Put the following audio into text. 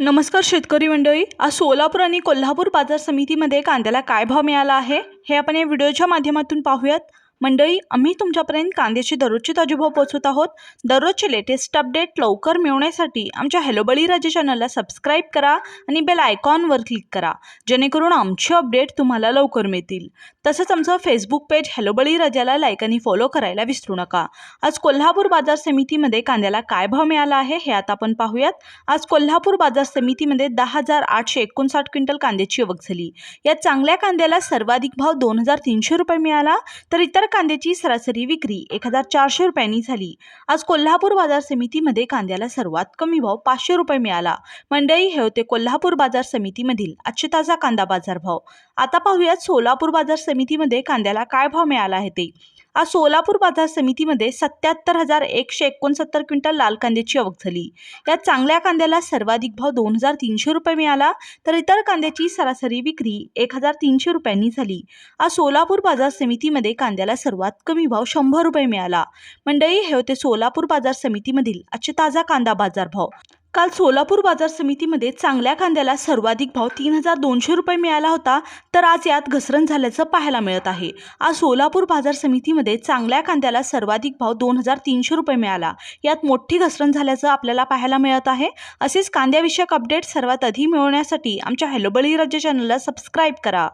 नमस्कार शेतकरी मंडळी आज सोलापूर आणि कोल्हापूर बाजार समितीमध्ये कांद्याला काय भाव मिळाला आहे हे आपण या व्हिडिओच्या माध्यमातून पाहूयात. मंडळी आम्ही तुमच्यापर्यंत कांद्याचे दररोजचे ताजे भाव पोहोचवत आहोत. दररोजचे लेटेस्ट अपडेट लवकर मिळवण्यासाठी आमच्या हॅलो बळीराजे चॅनलला सबस्क्राईब करा आणि बेल आयकॉनवर क्लिक करा. जेणेकरून आमचे अपडेट तुम्हाला लवकर मिळतील. तसंच आमचं फेसबुक पेज हॅलो बळीराजाला लाईक आणि फॉलो करायला विसरू नका. आज कोल्हापूर बाजार समितीमध्ये कांद्याला काय भाव मिळाला आहे हे आता आपण पाहूयात. आज कोल्हापूर बाजार समितीमध्ये दहा हजार आठशे एकोणसाठ क्विंटल कांद्याची आवक झाली. या चांगल्या कांद्याला सर्वाधिक भाव दोन हजार तीनशे रुपये मिळाला तर इतर कांद्याची सरासरी विक्री एक हजार चारशे रुपयांनी झाली. आज कोल्हापूर बाजार समितीमध्ये कांद्याला सर्वात कमी भाव पाचशे रुपये मिळाला. मंडळी हे होते कोल्हापूर बाजार समितीमधील आजचे ताजा कांदा बाजार भाव आता पाहूयात सोलापूर बाजार समितीमध्ये कांद्याला काय भाव मिळाला आहे ते. आज सोलापूर बाजार समितीमध्ये सत्याहत्तर हजार एकशे एकोणसत्तर क्विंटल लाल कांद्याची आवक झाली. या चांगल्या कांद्याला सर्वाधिक भाव दोन हजार तीनशे रुपये मिळाला तर इतर कांद्याची सरासरी विक्री एक हजार तीनशे रुपयांनी झाली. आज सोलापूर बाजार समितीमध्ये कांद्याला सर्वात कमी भाव शंभर रुपये मिळाला. मंडळी हे होते सोलापूर बाजार समितीमधील आजचे ताजा कांदा बाजार भाव काल सोलापूर बाजार समितीमध्ये चांगल्या कांद्याला सर्वाधिक भाव तीन हजार दोनशे रुपये मिळाला होता तर आज यात घसरण झाल्याचं पाहायला मिळत आहे. आज सोलापूर बाजार समितीमध्ये चांगल्या कांद्याला सर्वाधिक भाव दोन हजार तीनशे रुपये मिळाला. यात मोठी घसरण झाल्याचं आपल्याला पाहायला मिळत आहे. असेच कांद्याविषयक अपडेट सर्वात आधी मिळवण्यासाठी आमच्या हॅलोबळी राज्य चॅनलला सबस्क्राईब करा.